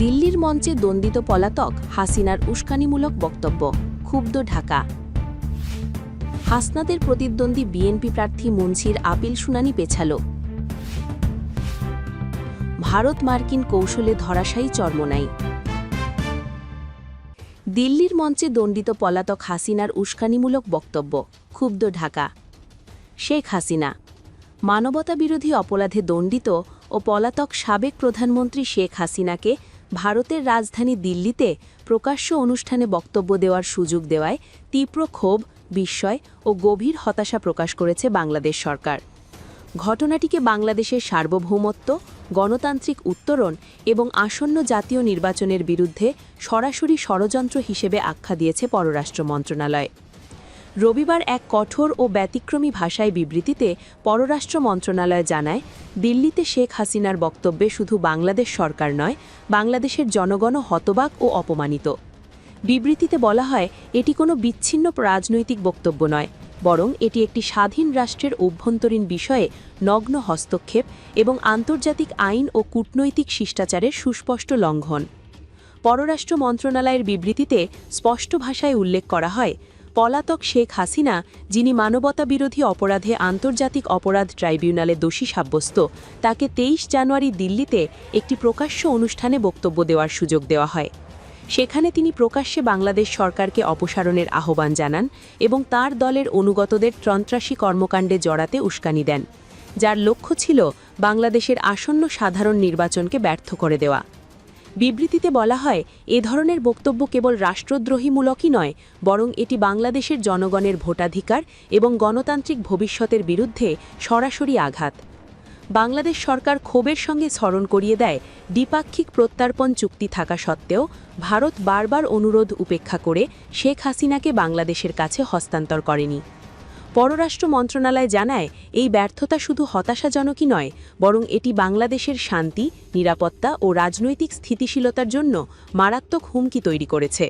দিল্লির মঞ্চে দ্বন্দ্বিত পলাতক হাসিনার উস্কানিমূলক বক্তব্য, ক্ষুব্ধ ঢাকা। হাসনাদের প্রতিদ্বন্দ্বী বিএনপি প্রার্থী মুন্সির আপিল শুনানি পেছাল। ভারত মার্কিন কৌশলে ধরাশায়ী চর্মনাই। দিল্লির মঞ্চে দণ্ডিত পলাতক হাসিনার উস্কানিমূলক বক্তব্য, ক্ষুব্ধ ঢাকা। শেখ হাসিনা, মানবতাবিরোধী অপরাধে দণ্ডিত ও পলাতক সাবেক প্রধানমন্ত্রী শেখ হাসিনাকে ভারতের রাজধানী দিল্লিতে প্রকাশ্য অনুষ্ঠানে বক্তব্য দেওয়ার সুযোগ দেওয়ায় তীব্র ক্ষোভ, বিস্ময় ও গভীর হতাশা প্রকাশ করেছে বাংলাদেশ সরকার। ঘটনাটিকে বাংলাদেশের সার্বভৌমত্ব, গণতান্ত্রিক উত্তরণ এবং আসন্ন জাতীয় নির্বাচনের বিরুদ্ধে সরাসরি ষড়যন্ত্র হিসেবে আখ্যা দিয়েছে পররাষ্ট্র মন্ত্রণালয়। রবিবার এক কঠোর ও ব্যতিক্রমী ভাষায় বিবৃতিতে পররাষ্ট্র মন্ত্রণালয় জানায় দিল্লিতে শেখ হাসিনার বক্তব্যে শুধু বাংলাদেশ সরকার নয়, বাংলাদেশের জনগণও হতবাক ও অপমানিত। বিবৃতিতে বলা হয়, এটি কোনো বিচ্ছিন্ন রাজনৈতিক বক্তব্য নয়, বরং এটি একটি স্বাধীন রাষ্ট্রের অভ্যন্তরীণ বিষয়ে নগ্ন হস্তক্ষেপ এবং আন্তর্জাতিক আইন ও কূটনৈতিক শিষ্টাচারের সুস্পষ্ট লঙ্ঘন। পররাষ্ট্র মন্ত্রণালয়ের বিবৃতিতে স্পষ্ট ভাষায় উল্লেখ করা হয় পলাতক শেখ হাসিনা, যিনি মানবতাবিরোধী অপরাধে আন্তর্জাতিক অপরাধ ট্রাইব্যুনালে দোষী সাব্যস্ত, তাকে তেইশ জানুয়ারি দিল্লিতে একটি প্রকাশ্য অনুষ্ঠানে বক্তব্য দেওয়ার সুযোগ দেওয়া হয়। সেখানে তিনি প্রকাশ্যে বাংলাদেশ সরকারকে অপসারণের আহ্বান জানান এবং তার দলের অনুগতদের সন্ত্রাসী কর্মকাণ্ডে জড়াতে উস্কানি দেন, যার লক্ষ্য ছিল বাংলাদেশের আসন্ন সাধারণ নির্বাচনকে ব্যর্থ করে দেওয়া। বিবৃতিতে বলা হয়, এ ধরনের বক্তব্য কেবল রাষ্ট্রদ্রোহীমূলকই নয়, বরং এটি বাংলাদেশের জনগণের ভোটাধিকার এবং গণতান্ত্রিক ভবিষ্যতের বিরুদ্ধে সরাসরি আঘাত। বাংলাদেশ সরকার ক্ষোভের সঙ্গে স্মরণ করিয়ে দেয়, দ্বিপাক্ষিক প্রত্যার্পণ চুক্তি থাকা সত্ত্বেও ভারত বারবার অনুরোধ উপেক্ষা করে শেখ হাসিনাকে বাংলাদেশের কাছে হস্তান্তর করেনি। পররাষ্ট্র মন্ত্রণালয় জানায়, এই ব্যর্থতা শুধু হতাশাজনকই নয়, বরং এটি বাংলাদেশের শান্তি, নিরাপত্তা ও রাজনৈতিক স্থিতিশীলতার জন্য মারাত্মক হুমকি তৈরি করেছে।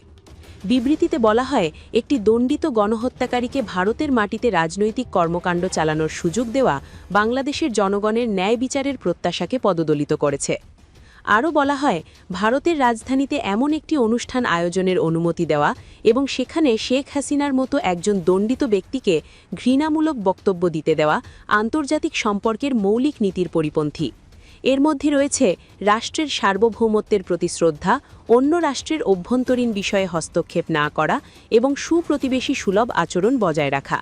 বিবৃতিতে বলা হয়, একটি দণ্ডিত গণহত্যাকারীকে ভারতের মাটিতে রাজনৈতিক কর্মকাণ্ড চালানোর সুযোগ দেওয়া বাংলাদেশের জনগণের ন্যায় বিচারের প্রত্যাশাকে পদদলিত করেছে। আরও বলা হয়, ভারতের রাজধানীতে এমন একটি অনুষ্ঠান আয়োজনের অনুমতি দেওয়া এবং সেখানে শেখ হাসিনার মতো একজন দণ্ডিত ব্যক্তিকে ঘৃণামূলক বক্তব্য দিতে দেওয়া আন্তর্জাতিক সম্পর্কের মৌলিক নীতির পরিপন্থী। এর মধ্যে রয়েছে, রাষ্ট্রের সার্বভৌমত্বের প্রতি শ্রদ্ধা, অন্য রাষ্ট্রের অভ্যন্তরীণ বিষয়ে হস্তক্ষেপ না করা এবং সুপ্রতিবেশী সুলভ আচরণ বজায় রাখা।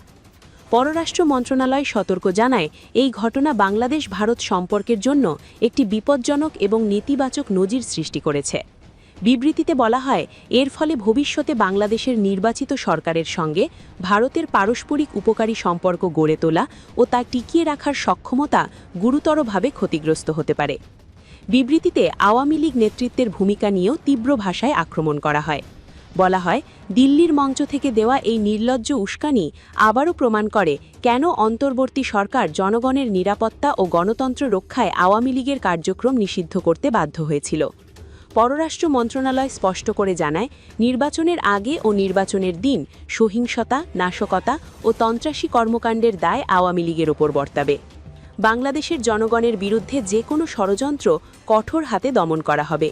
পররাষ্ট্র মন্ত্রণালয় সতর্ক জানায়, এই ঘটনা বাংলাদেশ ভারত সম্পর্কের জন্য একটি বিপজ্জনক এবং নেতিবাচক নজির সৃষ্টি করেছে। বিবৃতিতে বলা হয়, এর ফলে ভবিষ্যতে বাংলাদেশের নির্বাচিত সরকারের সঙ্গে ভারতের পারস্পরিক উপকারী সম্পর্ক গড়ে তোলা ও তা টিকিয়ে রাখার সক্ষমতা গুরুতরভাবে ক্ষতিগ্রস্ত হতে পারে। বিবৃতিতে আওয়ামী লীগ নেতৃত্বের ভূমিকা নিয়েও তীব্র ভাষায় আক্রমণ করা হয়। বলা হয়, দিল্লির মঞ্চ থেকে দেওয়া এই নির্লজ্জ উস্কানি আবারও প্রমাণ করে কেন অন্তর্বর্তী সরকার জনগণের নিরাপত্তা ও গণতন্ত্র রক্ষায় আওয়ামী লীগের কার্যক্রম নিষিদ্ধ করতে বাধ্য হয়েছিল। পররাষ্ট্র মন্ত্রণালয় স্পষ্ট করে জানায়, নির্বাচনের আগে ও নির্বাচনের দিন সহিংসতা, নাশকতা ও তন্ত্রাসী কর্মকাণ্ডের দায় আওয়ামী লীগের ওপর বর্তাবে। বাংলাদেশের জনগণের বিরুদ্ধে যে কোনো ষড়যন্ত্র কঠোর হাতে দমন করা হবে।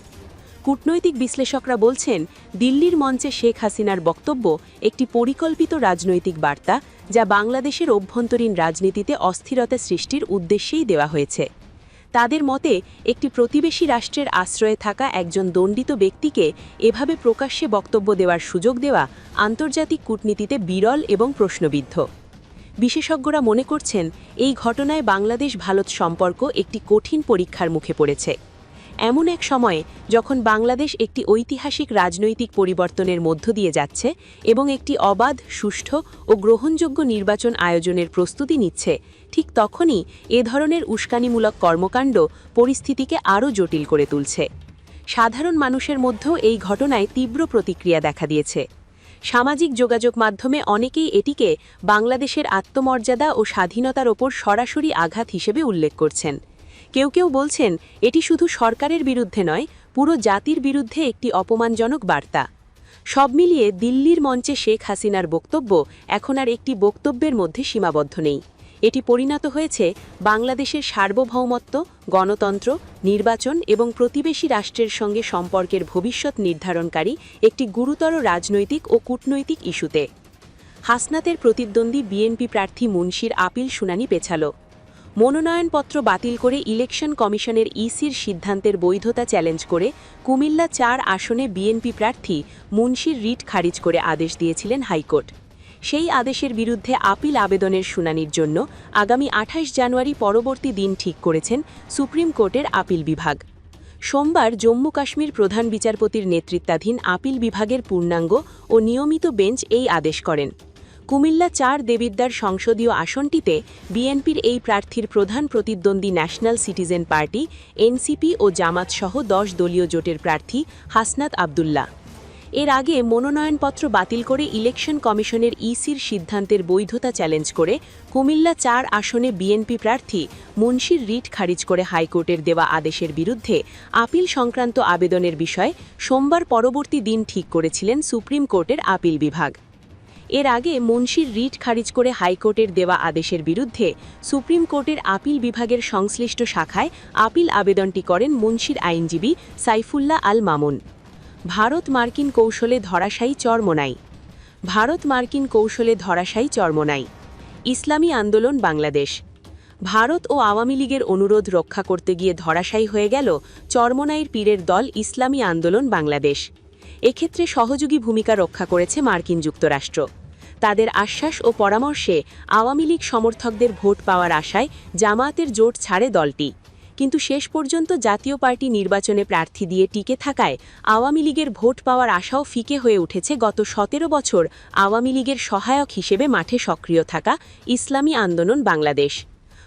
কূটনৈতিক বিশ্লেষকরা বলছেন, দিল্লির মঞ্চে শেখ হাসিনার বক্তব্য একটি পরিকল্পিত রাজনৈতিক বার্তা যা বাংলাদেশের অভ্যন্তরীণ রাজনীতিতে অস্থিরতা সৃষ্টির উদ্দেশ্যেই দেওয়া হয়েছে। তাদের মতে, একটি প্রতিবেশী রাষ্ট্রের আশ্রয়ে থাকা একজন দণ্ডিত ব্যক্তিকে এভাবে প্রকাশ্যে বক্তব্য দেওয়ার সুযোগ দেওয়া আন্তর্জাতিক কূটনীতিতে বিরল এবং প্রশ্নবিদ্ধ। বিশেষজ্ঞরা মনে করছেন, এই ঘটনায় বাংলাদেশ ভারত সম্পর্ক একটি কঠিন পরীক্ষার মুখে পড়েছে। এমন এক সময়ে যখন বাংলাদেশ একটি ঐতিহাসিক রাজনৈতিক পরিবর্তনের মধ্য দিয়ে যাচ্ছে এবং একটি অবাধ, সুষ্ঠু ও গ্রহণযোগ্য নির্বাচন আয়োজনের প্রস্তুতি নিচ্ছে, ঠিক তখনই এ ধরনের উস্কানিমূলক কর্মকাণ্ড পরিস্থিতিকে আরও জটিল করে তুলছে। সাধারণ মানুষের মধ্যেও এই ঘটনায় তীব্র প্রতিক্রিয়া দেখা দিয়েছে। সামাজিক যোগাযোগ মাধ্যমে অনেকেই এটিকে বাংলাদেশের আত্মমর্যাদা ও স্বাধীনতার ওপর সরাসরি আঘাত হিসেবে উল্লেখ করছেন। কেউ কেউ বলছেন, এটি শুধু সরকারের বিরুদ্ধে নয়, পুরো জাতির বিরুদ্ধে একটি অপমানজনক বার্তা। সব মিলিয়ে দিল্লির মঞ্চে শেখ হাসিনার বক্তব্য এখন আর একটি বক্তব্যের মধ্যে সীমাবদ্ধ নেই। এটি পরিণত হয়েছে বাংলাদেশের সার্বভৌমত্ব, গণতন্ত্র, নির্বাচন এবং প্রতিবেশী রাষ্ট্রের সঙ্গে সম্পর্কের ভবিষ্যৎ নির্ধারণকারী একটি গুরুতর রাজনৈতিক ও কূটনৈতিক ইস্যুতে। হাসনাতের প্রতিদ্বন্দ্বী বিএনপি প্রার্থী মুন্সির আপিল শুনানি পেছাল। মনোনয়নপত্র বাতিল করে ইলেকশন কমিশনের ইসির সিদ্ধান্তের বৈধতা চ্যালেঞ্জ করে কুমিল্লা চার আসনে বিএনপি প্রার্থী মুন্সির রিট খারিজ করে আদেশ দিয়েছিলেন হাইকোর্ট। সেই আদেশের বিরুদ্ধে আপিল আবেদনের শুনানির জন্য আগামী আঠাশ জানুয়ারি পরবর্তী দিন ঠিক করেছেন সুপ্রিম কোর্টের আপিল বিভাগ। সোমবার জম্মু কাশ্মীর প্রধান বিচারপতির নেতৃত্বাধীন আপিল বিভাগের পূর্ণাঙ্গ ও নিয়মিত বেঞ্চ এই আদেশ করেন। কুমিল্লা চার দেবিদ্যার সংসদীয় আসনটিতে বিএনপির এই প্রার্থীর প্রধান প্রতিদ্বন্দ্বী ন্যাশনাল সিটিজেন পার্টি, এনসিপি ও জামাত সহ দশ দলীয় জোটের প্রার্থী হাসনাত আবদুল্লাহ। এর আগে মনোনয়নপত্র বাতিল করে ইলেকশন কমিশনের ইসির সিদ্ধান্তের বৈধতা চ্যালেঞ্জ করে কুমিল্লা চার আসনে বিএনপি প্রার্থী মুন্সির রিট খারিজ করে হাইকোর্টের দেওয়া আদেশের বিরুদ্ধে আপিল সংক্রান্ত আবেদনের বিষয়ে সোমবার পরবর্তী দিন ঠিক করেছিলেন সুপ্রিম কোর্টের আপিল বিভাগ। এর আগে মুন্সির রিট খারিজ করে হাইকোর্টের দেওয়া আদেশের বিরুদ্ধে সুপ্রিম কোর্টের আপিল বিভাগের সংশ্লিষ্ট শাখায় আপিল আবেদনটি করেন মুন্সির আইনজীবী সাইফুল্লাহ আল মামুন। ভারত মার্কিন কৌশলে ধরাশায়ী চরমোনাই। ভারত মার্কিন কৌশলে ধরাশায়ী চরমোনাই। ইসলামী আন্দোলন বাংলাদেশ। ভারত ও আওয়ামী লীগের অনুরোধ রক্ষা করতে গিয়ে ধরাশায়ী হয়ে গেল চরমোনাইর পীরের দল ইসলামী আন্দোলন বাংলাদেশ। এক্ষেত্রে সহযোগী ভূমিকা রক্ষা করেছে মার্কিন যুক্তরাষ্ট্র। তাদের আশ্বাস ও পরামর্শে আওয়ামী লীগ সমর্থকদের ভোট পাওয়ার আশায় জামায়াতের জোট ছাড়ে দলটি। কিন্তু শেষ পর্যন্ত জাতীয় পার্টি নির্বাচনে প্রার্থী দিয়ে টিকে থাকায় আওয়ামী লীগের ভোট পাওয়ার আশাও ফিকে হয়ে উঠেছে গত সতেরো বছর আওয়ামী লীগের সহায়ক হিসেবে মাঠে সক্রিয় থাকা ইসলামী আন্দোলন বাংলাদেশ।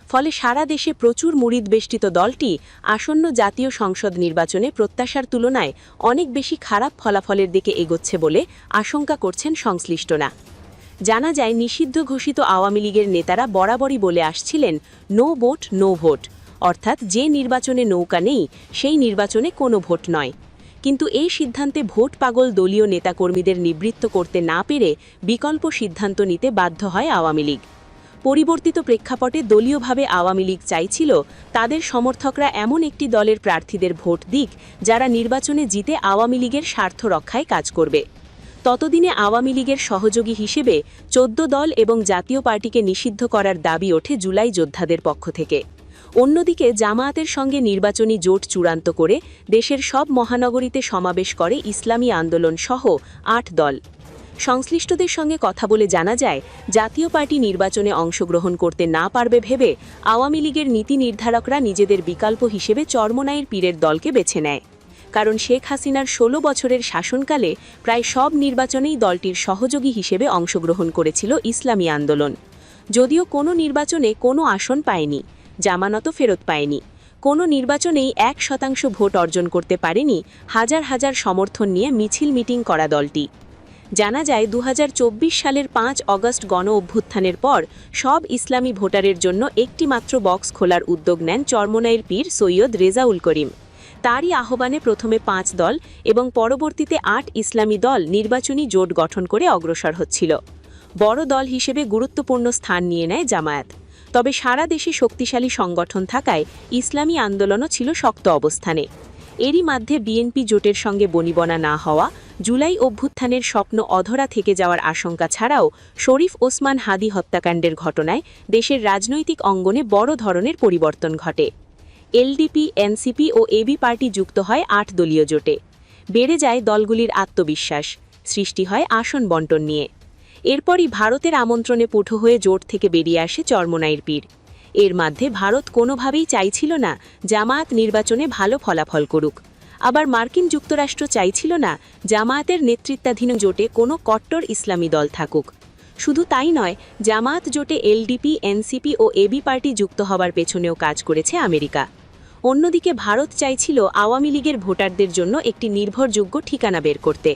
ফলে সারা দেশে প্রচুর মুরিদ বেষ্টিত দলটি আসন্ন জাতীয় সংসদ নির্বাচনে প্রত্যাশার তুলনায় অনেক বেশি খারাপ ফলাফলের দিকে এগোচ্ছে বলে আশঙ্কা করছেন সংশ্লিষ্টরা। জানা যায়, নিষিদ্ধ ঘোষিত আওয়ামী লীগের নেতারা বরাবরই বলে আসছিলেন, নো ভোট নো ভোট। অর্থাৎ যে নির্বাচনে নৌকা নেই, সেই নির্বাচনে কোনো ভোট নয়। কিন্তু এই সিদ্ধান্তে ভোট পাগল দলীয় নেতাকর্মীদের নিবৃত্ত করতে না পেরে বিকল্প সিদ্ধান্ত নিতে বাধ্য হয় আওয়ামী লীগ। পরিবর্তিত প্রেক্ষাপটে দলীয়ভাবে আওয়ামী লীগ চাইছিল, তাদের সমর্থকরা এমন একটি দলের প্রার্থীদের ভোট দিক, যারা নির্বাচনে জিতে আওয়ামী লীগের স্বার্থ রক্ষায় কাজ করবে। ততদিনে আওয়ামী লীগের সহযোগী হিসেবে চোদ্দ দল এবং জাতীয় পার্টিকে নিষিদ্ধ করার দাবি ওঠে জুলাই যোদ্ধাদের পক্ষ থেকে। অন্যদিকে জামায়াতের সঙ্গে নির্বাচনী জোট চূড়ান্ত করে দেশের সব মহানগরীতে সমাবেশ করে ইসলামী আন্দোলন সহ আট দল। সংশ্লিষ্টদের সঙ্গে কথা বলে জানা যায়, জাতীয় পার্টি নির্বাচনে অংশগ্রহণ করতে না পারবে ভেবে আওয়ামী লীগের নীতি নির্ধারকরা নিজেদের বিকল্প হিসেবে চর্মনাইয়ের পীরের দলকে বেছে নেয়। কারণ শেখ হাসিনার ১৬ বছরের শাসনকালে প্রায় সব নির্বাচনেই দলটির সহযোগী হিসেবে অংশগ্রহণ করেছিল ইসলামী আন্দোলন। যদিও কোনো নির্বাচনে কোনো আসন পায়নি জামানত ফেরত পায়নি। কোনো নির্বাচনেই এক শতাংশ ভোট অর্জন করতে পারেনি হাজার হাজার সমর্থন নিয়ে মিছিল মিটিং করা দলটি। জানা যায় দু হাজার চব্বিশ সালের পাঁচ অগস্ট গণ অভ্যুত্থানের পর সব ইসলামী ভোটারের জন্য একটি মাত্র বক্স খোলার উদ্যোগ নেন চরমনাইয়ের পীর সৈয়দ রেজাউল করিম। তারই আহ্বানে প্রথমে পাঁচ দল এবং পরবর্তীতে আট ইসলামী দল নির্বাচনী জোট গঠন করে অগ্রসর হচ্ছিল। বড় দল হিসেবে গুরুত্বপূর্ণ স্থান নিয়ে নেয় জামায়াত। তবে সারা দেশে শক্তিশালী সংগঠন থাকায় ইসলামী আন্দোলনও ছিল শক্ত অবস্থানে। এরই মধ্যে বিএনপি জোটের সঙ্গে বনিবনা না হওয়া, জুলাই অভ্যুত্থানের স্বপ্ন অধরা থেকে যাওয়ার আশঙ্কা ছাড়াও শরীফ ওসমান হাদি হত্যাকাণ্ডের ঘটনায় দেশের রাজনৈতিক অঙ্গনে বড় ধরনের পরিবর্তন ঘটে। এলডিপি, এনসিপি ও এবি পার্টি যুক্ত হয় আট দলীয় জোটে। বেড়ে যায় দলগুলির আত্মবিশ্বাস, সৃষ্টি হয় আসন বন্টন নিয়ে। এরপরই ভারতের আমন্ত্রণে পুঠো হয়ে জোট থেকে বেরিয়ে আসে চরমনাইর পীর। এর মধ্যে ভারত কোনোভাবেই চাইছিল না জামায়াত নির্বাচনে ভালো ফলাফল করুক। আবার মার্কিন যুক্তরাষ্ট্র চাইছিল না জামায়াতের নেতৃত্বাধীন জোটে কোনো কট্টর ইসলামী দল থাকুক। শুধু তাই নয়, জামাত জোটে এলডিপি, এনসিপি ও এবি পার্টি যুক্ত হবার পেছনেও কাজ করেছে আমেরিকা। অন্যদিকে ভারত চাইছিল আওয়ামী লীগের ভোটারদের জন্য একটি নির্ভরযোগ্য ঠিকানা বের করতে।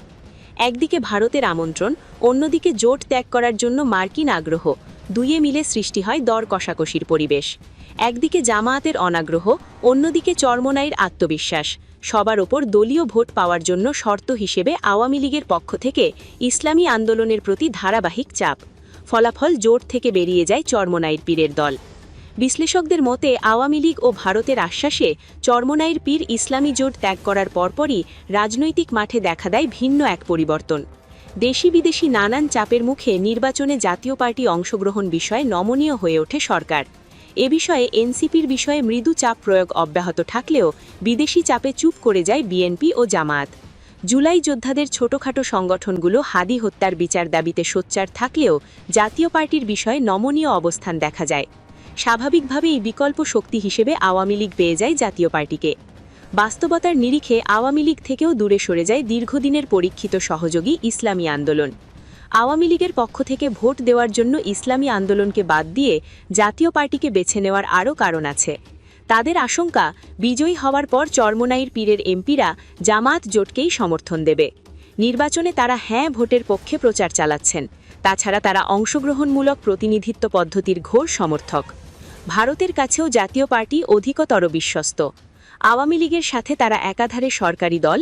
একদিকে ভারতের আমন্ত্রণ, অন্যদিকে জোট ত্যাগ করার জন্য মার্কিন আগ্রহ। দুইয়ে মিলে সৃষ্টি হয় দর কষাকষির পরিবেশ। একদিকে জামায়াতের অনাগ্রহ, অন্যদিকে চরমনাইয়ের আত্মবিশ্বাস। সবার ওপর দলীয় ভোট পাওয়ার জন্য শর্ত হিসেবে আওয়ামী লীগের পক্ষ থেকে ইসলামী আন্দোলনের প্রতি ধারাবাহিক চাপ। ফলাফল জোট থেকে বেরিয়ে যায় চরমনাইর পীরের দল। বিশ্লেষকদের মতে, আওয়ামী লীগ ও ভারতের আশ্বাসে চরমনাইর পীর ইসলামী জোট ত্যাগ করার পরপরই রাজনৈতিক মাঠে দেখা দেয় ভিন্ন এক পরিবর্তন। দেশি বিদেশি নানান চাপের মুখে নির্বাচনে জাতীয় পার্টি অংশগ্রহণ বিষয়ে নমনীয় হয়ে ওঠে সরকার। এ বিষয়ে এনসিপির বিষয়ে মৃদু চাপ প্রয়োগ অব্যাহত থাকলেও বিদেশি চাপে চুপ করে যায় বিএনপি ও জামায়াত। জুলাই যোদ্ধাদের ছোটখাটো সংগঠনগুলো হাদি হত্যার বিচার দাবিতে সোচ্চার থাকলেও জাতীয় পার্টির বিষয়ে নমনীয় অবস্থান দেখা যায়। স্বাভাবিকভাবেই বিকল্প শক্তি হিসেবে আওয়ামী লীগ পেয়ে যায় জাতীয় পার্টিকে। বাস্তবতার নিরিখে আওয়ামী লীগ থেকেও দূরে সরে যায় দীর্ঘদিনের পরীক্ষিত সহযোগী ইসলামী আন্দোলন। আওয়ামী লীগের পক্ষ থেকে ভোট দেওয়ার জন্য ইসলামী আন্দোলনকে বাদ দিয়ে জাতীয় পার্টিকে বেছে নেওয়ার আরও কারণ আছে। তাদের আশঙ্কা, বিজয়ী হওয়ার পর চরমনাইর পীরের এমপিরা জামাত জোটকেই সমর্থন দেবে। নির্বাচনে তারা হ্যাঁ ভোটের পক্ষে প্রচার চালাচ্ছেন। তাছাড়া তারা অংশগ্রহণমূলক প্রতিনিধিত্ব পদ্ধতির ঘোর সমর্থক। ভারতের কাছেও জাতীয় পার্টি অধিকতর বিশ্বস্ত। আওয়ামী লীগের সাথে তারা একাধারে সরকারি দল